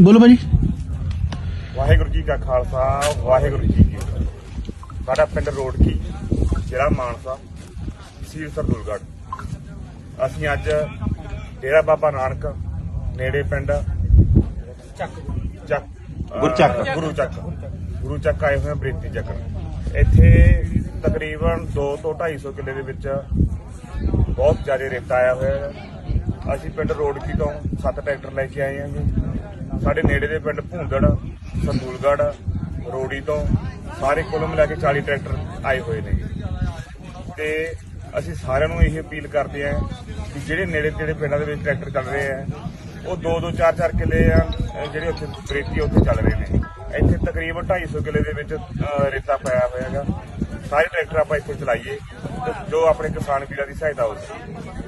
ਬੋਲੋ ਭਾਜੀ। ਵਾਹਿਗੁਰੂ ਜੀ ਕਾ ਖਾਲਸਾ ਵਾਹਿਗੁਰੂ ਜੀ ਕੀ ਫਤਿਹ। ਸਾਡਾ ਪਿੰਡ ਰੋਡਕੀ ਜ਼ਿਲ੍ਹਾ ਮਾਨਸਾ ਤਹਿਸੀਲ ਸਰਦੂਲਗੜ੍ਹ। ਅਸੀਂ ਅੱਜ ਡੇਰਾ ਬਾਬਾ ਨਾਨਕ ਨੇੜੇ ਪਿੰਡ ਚੱਕ। ਚੱਕ ਗੁਰਚੱਕ। ਗੁਰੂ ਚੱਕ। ਗੁਰੂ ਚੱਕ ਆਏ ਹੋਏ ਬ੍ਰਿਤੀ ਚੱਕ। ਇੱਥੇ ਤਕਰੀਬਨ 2 ਤੋਂ 250 ਕਿੱਲੇ ਦੇ ਵਿੱਚ ਬਹੁਤ ਜ਼ਿਆਦਾ ਰੇਤਾ ਆਇਆ ਹੋਇਆ ਹੈ। ਅਸੀਂ ਪਿੰਡ ਰੋਡਕੀ ਤੋਂ ਸੱਤ ਟਰੈਕਟਰ ਲੈ ਕੇ ਆਏ ਹਾਂ ਜੀ। ਸਾਡੇ ਨੇੜੇ ਦੇ ਪਿੰਡ ਭੂੰਦੜ, ਸੰਦੂਲਗੜ੍ਹ, ਰੋੜੀ ਤੋਂ ਸਾਰੇ ਕੁੱਲ ਮਿਲਾ ਕੇ 40 ਟਰੈਕਟਰ ਆਏ ਹੋਏ ਨੇ ਜੀ। ਤੇ ਅਸੀਂ ਸਾਰਿਆਂ ਨੂੰ ਇਹ ਅਪੀਲ ਕਰਦੇ ਆਂ ਕਿ ਜਿਹੜੇ ਨੇੜੇ ਤੇੜੇ ਪਿੰਡਾਂ ਦੇ ਵਿੱਚ ਟਰੈਕਟਰ ਚੱਲ ਰਹੇ ਆ, ਉਹ 2-2 4-4 ਕਿੱਲੇ ਆ ਜਿਹੜੇ ਉੱਥੇ ਬਰੇਤੀ ਉੱਥੇ ਚੱਲ ਰਹੇ ਨੇ। ਇੱਥੇ ਤਕਰੀਬਨ 250 ਕਿੱਲੇ ਦੇ ਵਿੱਚ ਰੇਤਾ ਪਾਇਆ ਹੋਇਆ ਹੈਗਾ। ਸਾਰੇ ਟਰੈਕਟਰ ਆਪਾਂ ਇੱਥੇ ਚਲਾਈਏ, ਜੋ ਆਪਣੇ ਕਿਸਾਨ ਵੀਰਾਂ ਦੀ ਸਹਾਇਤਾ ਹੋ ਸਕੇ।